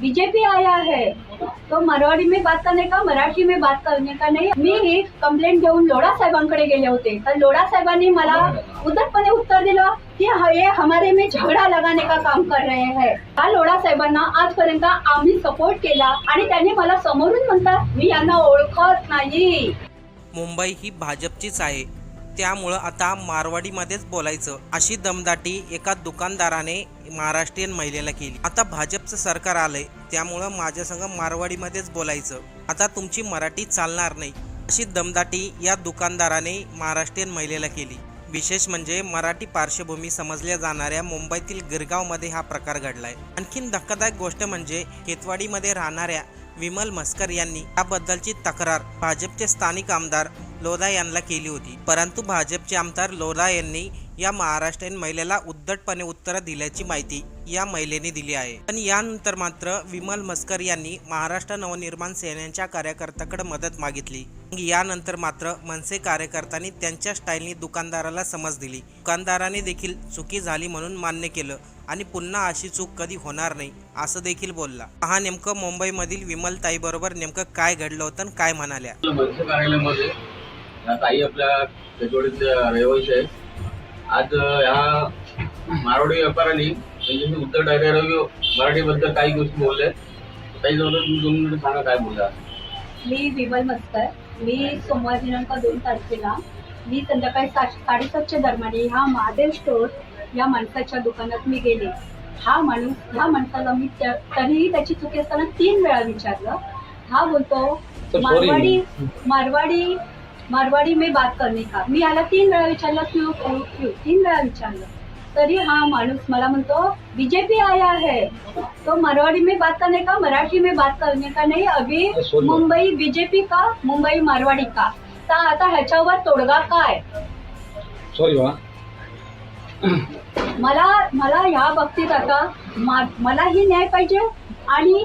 BJP आया है तो मराठी में बात करने का मराठी में बात करने का नाही। मी ही कंप्लेंट घेऊन लोढा साहेबांकडे गेले होते. तर लोढा साहेबांनी मला उदरपणे उत्तर दिलं की हे हमारे में झगडा लगाने का काम कर रहे हैं. हा लोढा साहेबांना आजपर्यंत आम्ही सपोर्ट केला आणि त्यांनी मला समोरून म्हणतात मी यांना ओळखत नाही. मुंबई ही भाजपचीच आहे. त्यामुळं आता मारवाडीमध्येच बोलायचं अशी दमदाटी एका दुकानदाराने महाराष्ट्रीयन महिलेला केली. आता भाजपचं सरकार आलंय त्यामुळं माझ्या संघ मारवाडीमध्येच बोलायचं. आता तुमची मराठी चालणार नाही अशी दमदाटी या दुकानदाराने महाराष्ट्रीयन महिलेला केली. विशेष म्हणजे मराठी पार्श्वभूमी समजल्या जाणाऱ्या मुंबईतील गिरगावमध्ये हा प्रकार घडलाय. आणखीन धक्कादायक गोष्ट म्हणजे खेतवाडीमध्ये राहणाऱ्या विमल मस्कर यांनी याबद्दलची तक्रार भाजपचे स्थानिक आमदार लोधा यांना केली होती. परंतु भाजपचे आमदार लोधा यांनी या महाराष्ट्रीयन महिलेला उद्धटपणे उत्तरं दिल्याची माहिती या महिलेने दिली आहे. पण यानंतर मात्र विमल मस्कर यांनी महाराष्ट्र नवनिर्माण सेनेच्या कार्यकर्त्याकडे मदत मागितली. यानंतर मात्र मनसे कार्यकर्त्यांनी त्यांच्या स्टाईलनी दुकानदाराला समज दिली. दुकानदाराने देखील चुकी झाली म्हणून मान्य केलं आणि पुन्हा अशी चूक कधी होणार नाही असं देखील बोलला. हा नेमकं मुंबईमधील विमलताई बरोबर नेमकं काय घडलं होतं काय म्हणाल्या? मनसे कार्यालयामध्ये या ताई आपल्या त्याच्यावडीच्या रहिवासी आहेत. आज ह्या मारवाडी व्यापाऱ्यांनी त्यांच्याशी उत्तर डायरेक्ट मराठीबद्दल काही गोष्टी बोलल्या ताई जवळ तुम्ही दोन मिनिटं सांगा काय बोलला? मी विमल मस्कर मी सोमवार दिनांक दोन तारखेला मी संध्याकाळी सा साडेसातच्या दरम्यान ह्या महादेव स्टोर या माणसाच्या दुकानात मी गेले. हा माणूस ह्या माणसाला मी त्या- तरीही त्याची चुकी असताना तीन वेळा विचारलं. हा बोलतो मारवाडी मारवाडी मारवाडी में बात करणे का। मी याला तीन वेळा विचारलं क्यू क्यू क्यू? तीन वेळा विचारलं. तरी हा माणूस मला म्हणतो बीजेपी आया है. तो मारवाडी में बात करने का मराठी में बात करने का नहीं अभी मुंबई बीजेपी का मुंबई मारवाडी का? तर आता ह्याच्यावर तोडगा काय? सॉरी मला मला ह्या बाबतीत आता मा मलाही न्याय पाहिजे आणि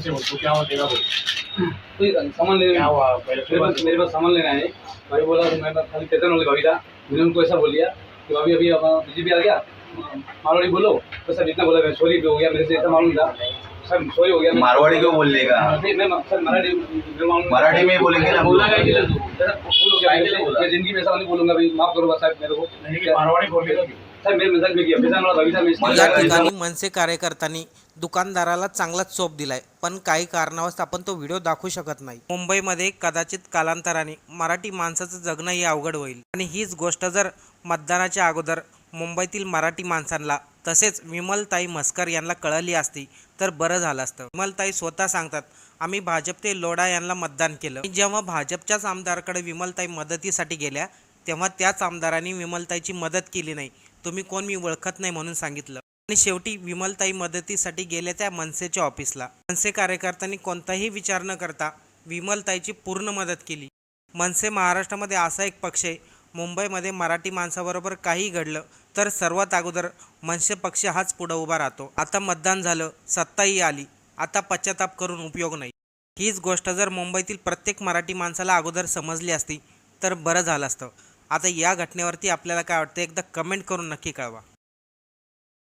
से क्या हुआ कोई सामान लेने क्या हुआ पहले मेरे पास मेरे पास सामान लेना है भाई बोला तो खाली टेंशन वाली भाभी था मैंने उनको ऐसा बोल दिया कि भाभी अभी बीजेपी आ गया मारवाड़ी बोलो तो सर इतना बोला छोरी सॉरी हो गया मेरे से ऐसा मालूम था मारवाड़ी क्यों बोलने का? नहीं मैं सर मराठी मैं मालूम- मराठी में बोलेंगे ना बोला हो जिंदगी में ऐसा नहीं बोलूंगा भाई माफ करो साहब मेरे को। मारवाड़ी या ठिकाणी मनसे कार्यकर्त्यांनी दुकानदाराला चांगलाच चोप दिलाय पण काही कारणावश आपण तो व्हिडिओ दाखवू शकत नाही. मुंबईमध्ये कदाचित कालांतराने मराठी माणसाचं जगणंही अवघड होईल. आणि हीच गोष्ट जर मतदानाच्या अगोदर मुंबईतील मराठी माणसांना तसेच विमलताई मस्कर यांना कळली असती तर बरं झालं असतं. विमलताई स्वतः सांगतात आम्ही भाजप ते लोढा यांना मतदान केलं. जेव्हा भाजपच्याच आमदाराकडे विमलताई मदतीसाठी गेल्या तेव्हा त्याच आमदारांनी विमलताईची मदत केली नाही. तुम्ही कोण मी ओळखत नाही म्हणून सांगितलं. आणि शेवटी विमलताई मदतीसाठी गेल्या त्या मनसेच्या ऑफिसला. मनसे कार्यकर्त्यांनी कोणताही विचार न करता विमलताईची पूर्ण मदत केली. मनसे महाराष्ट्रामध्ये असा एक पक्ष आहे मुंबईमध्ये मराठी माणसाबरोबर काही घडलं तर सर्वात अगोदर मनसे पक्ष हाच पुढं उभा राहतो. आता मतदान झालं सत्ताही आली. आता पश्चाताप करून उपयोग नाही. हीच गोष्ट जर मुंबईतील प्रत्येक मराठी माणसाला अगोदर समजली असती तर बरं झालं असतं. आता या घटनेवरती आपल्याला काय वाटतं एकदा कमेंट करून नक्की कळवा.